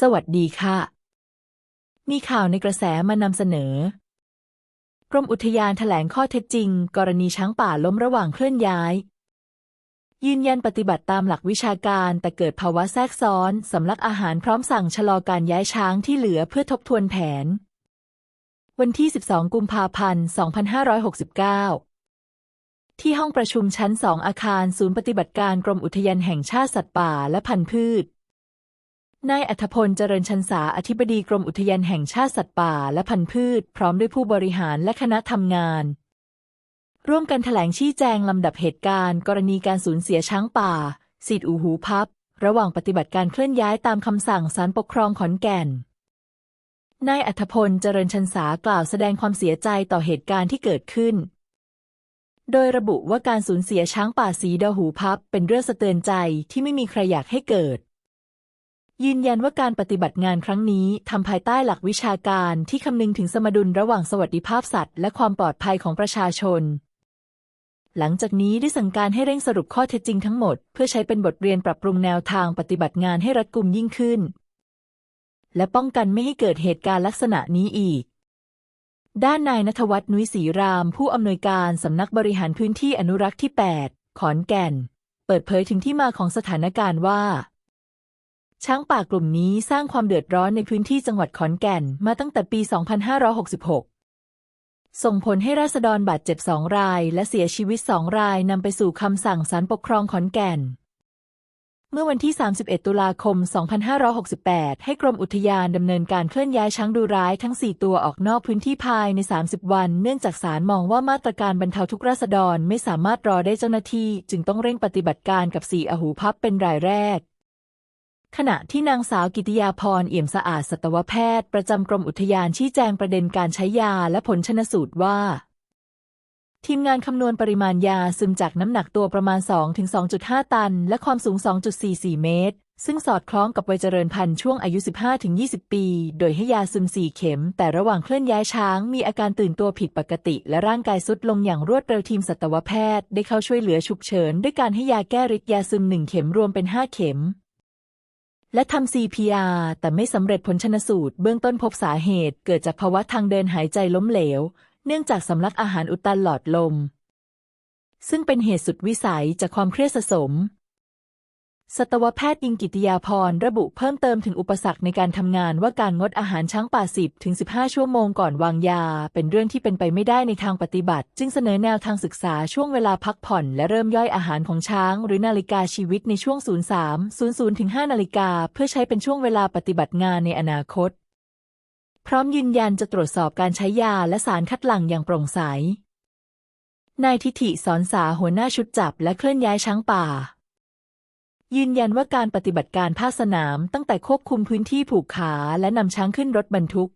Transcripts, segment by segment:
สวัสดีค่ะ มีข่าวในกระแสมานำเสนอ กรมอุทยานแถลงข้อเท็จจริง กรณีช้างป่าล้มระหว่างเคลื่อนย้าย ยืนยันปฏิบัติตามหลักวิชาการแต่เกิดภาวะแทรกซ้อนสำลักอาหารพร้อมสั่งชะลอการย้ายช้างที่เหลือเพื่อทบทวนแผน วันที่ 12 กุมภาพันธ์ 2569ที่ห้องประชุมชั้น2อาคารศูนย์ปฏิบัติการกรมอุทยานแห่งชาติสัตว์ป่าและพันธุ์พืช นายอัธพลเจริญชันษาอธิบดีกรมอุทยานแห่งชาติสัตว์ป่าและพันธุ์พืช พร้อมด้วยผู้บริหารและคณะทำงาน ร่วมกันแถลงชี้แจงลำดับเหตุการณ์ กรณีการสูญเสียช้างป่าสิทธิอูหูพับ ระหว่างปฏิบัติการเคลื่อนย้ายตามคำสั่งศาลปกครองขอนแก่นนายอัธพลเจริญชันษากล่าวแสดงความเสียใจต่อเหตุการณ์ที่เกิดขึ้น โดยระบุว่าการสูญเสียช้างป่าสีดาหูพับ เป็นเรื่องสะเตือนใจที่ไม่มีใครอยากให้เกิด ยืนยันว่าการปฏิบัติงานครั้งนี้ทำภายใต้หลักวิชาการที่คำนึงถึงสมดุลระหว่างสวัสดิภาพสัตว์และความปลอดภัยของประชาชน หลังจากนี้ได้สั่งการให้เร่งสรุปข้อเท็จจริงทั้งหมด เพื่อใช้เป็นบทเรียนปรับปรุงแนวทางปฏิบัติงานให้รัดกุมยิ่งขึ้น และป้องกันไม่ให้เกิดเหตุการณ์ลักษณะนี้อีกด้านนายณัฐวัฒน์นุ้ยศรีราม ผู้อำนวยการสำนักบริหารพื้นที่อนุรักษ์ที่ 8 ขอนแก่น เปิดเผยถึงที่มาของสถานการณ์ว่า ช้างป่ากลุ่มนี้สร้างความเดือดร้อนในพื้นที่จังหวัดขอนแก่นมาตั้งแต่ปี 2566 ส่งผลให้ราษฎรบาดเจ็บสองราย และเสียชีวิตสองรายนำไปสู่คำสั่งศาลปกครองขอนแก่น เมื่อวันที่ 31 ตุลาคม 2568 ให้กรมอุทยานดำเนินการเคลื่อนย้ายช้างดูร้ายทั้ง 4 ตัวออกนอกพื้นที่ภายใน 30 วัน เนื่องจากศาลมองว่ามาตรการบรรเทาทุกข์ราษฎรไม่สามารถรอได้เจ้าหน้าที่ จึงต้องเร่งปฏิบัติการกับสี่อหูพับเป็นรายแรก ขณะที่นางสาวกิติยาพรเอี่ยมสะอาดสัตวแพทย์ ประจำกรมอุทยานชี้แจงประเด็นการใช้ยาและผลชนสูตรว่า ทีมงานคำนวณปริมาณยาซึมจากน้ำหนักตัวประมาณ 2-2.5 ตัน และความสูง 2.44 เมตร ซึ่งสอดคล้องกับวัยเจริญพันธุ์ช่วงอายุ 15-20 ปี โดยให้ยาซึม 4 เข็ม แต่ระหว่างเคลื่อนย้ายช้าง มีอาการตื่นตัวผิดปกติ และร่างกายสุดลงอย่างรวดเร็วทีมสัตวแพทย์ ได้เข้าช่วยเหลือฉุกเฉินด้วยการให้ยาแก้ฤทธิ์ยาซึม 1 เข็มรวมเป็น 5 เข็ม และทำ CPR แต่ไม่สำเร็จผลชนสูตร เบื้องต้นพบสาเหตุ เกิดจากภาวะทางเดินหายใจล้มเหลว เนื่องจากสำลักอาหารอุดตันหลอดลม ซึ่งเป็นเหตุสุดวิสัยจากความเครียดสะสม สัตวแพทย์ยิงกิติยาพรระบุเพิ่มเติมถึงอุปสรรคในการทำงานว่าการงดอาหารช้างป่า 10 ถึง 15 ชั่วโมงก่อนวางยา เป็นเรื่องที่เป็นไปไม่ได้ในทางปฏิบัติ จึงเสนอแนวทางศึกษาช่วงเวลาพักผ่อน และเริ่มย่อยอาหารของช้าง หรือนาฬิกาชีวิตในช่วง 03 00 ถึง 5 นาฬิกาเพื่อใช้เป็นช่วงเวลาปฏิบัติงานในอนาคต พร้อมยืนยันจะตรวจสอบการใช้ยาและสารคัดหลั่งอย่างโปร่งใสนายทิฐิสอนสาหัวหน้าชุดจับและเคลื่อนย้ายช้างป่า ยืนยันว่าการปฏิบัติการภาคสนามตั้งแต่ควบคุมพื้นที่ผูกขาและนำช้างขึ้นรถบรรทุก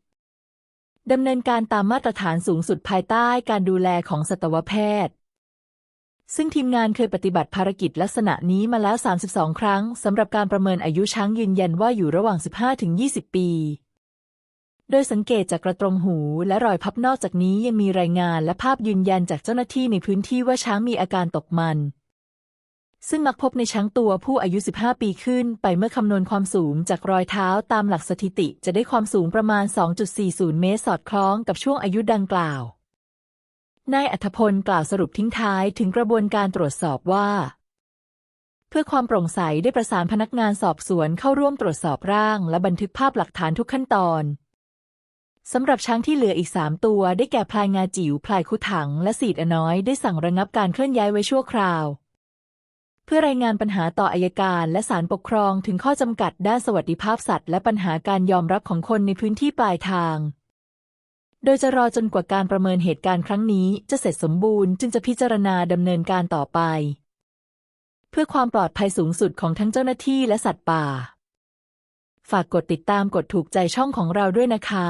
ดำเนินการตามมาตรฐานสูงสุดภายใต้การดูแลของสัตวแพทย์ ซึ่งทีมงานเคยปฏิบัติภารกิจลักษณะนี้มาแล้ว 32 ครั้งสำหรับการประเมินอายุช้างยืนยันว่าอยู่ระหว่าง 15-20 ปี โดยสังเกตจากกระตรงหูและรอยพับนอกจากนี้ยังมีรายงานและภาพยืนยันจากเจ้าหน้าที่ในพื้นที่ว่าช้างมีอาการตกมัน ซึ่งมักพบในช้างตัวผู้อายุ 15 ปีขึ้น ไปเมื่อคำนวณความสูงจากรอยเท้าตามหลักสถิติ จะได้ความสูงประมาณ 2.40 เมตรสอดคล้องกับช่วงอายุดังกล่าว นายอัธพลกล่าวสรุปทิ้งท้ายถึงกระบวนการตรวจสอบว่า เพื่อความโปร่งใสได้ประสานพนักงานสอบสวนเข้าร่วมตรวจสอบร่าง และบันทึกภาพหลักฐานทุกขั้นตอนสำหรับช้างที่เหลืออีกสามตัวได้แก่พลายงาจิ๋วพลายคุถัง และสีดอน้อยได้สั่งระงับการเคลื่อนย้ายไว้ชั่วคราว เพื่อรายงานปัญหาต่ออายการและศาลปกครองถึงข้อจำกัดด้านสวัสดิภาพสัตว์และปัญหาการยอมรับของคนในพื้นที่ปลายทาง โดยจะรอจนกว่าการประเมินเหตุการณ์ครั้งนี้จะเสร็จสมบูรณ์จึงจะพิจารณาดำเนินการต่อไป เพื่อความปลอดภัยสูงสุดของทั้งเจ้าหน้าที่และสัตว์ป่า ฝากกดติดตามกดถูกใจช่องของเราด้วยนะคะ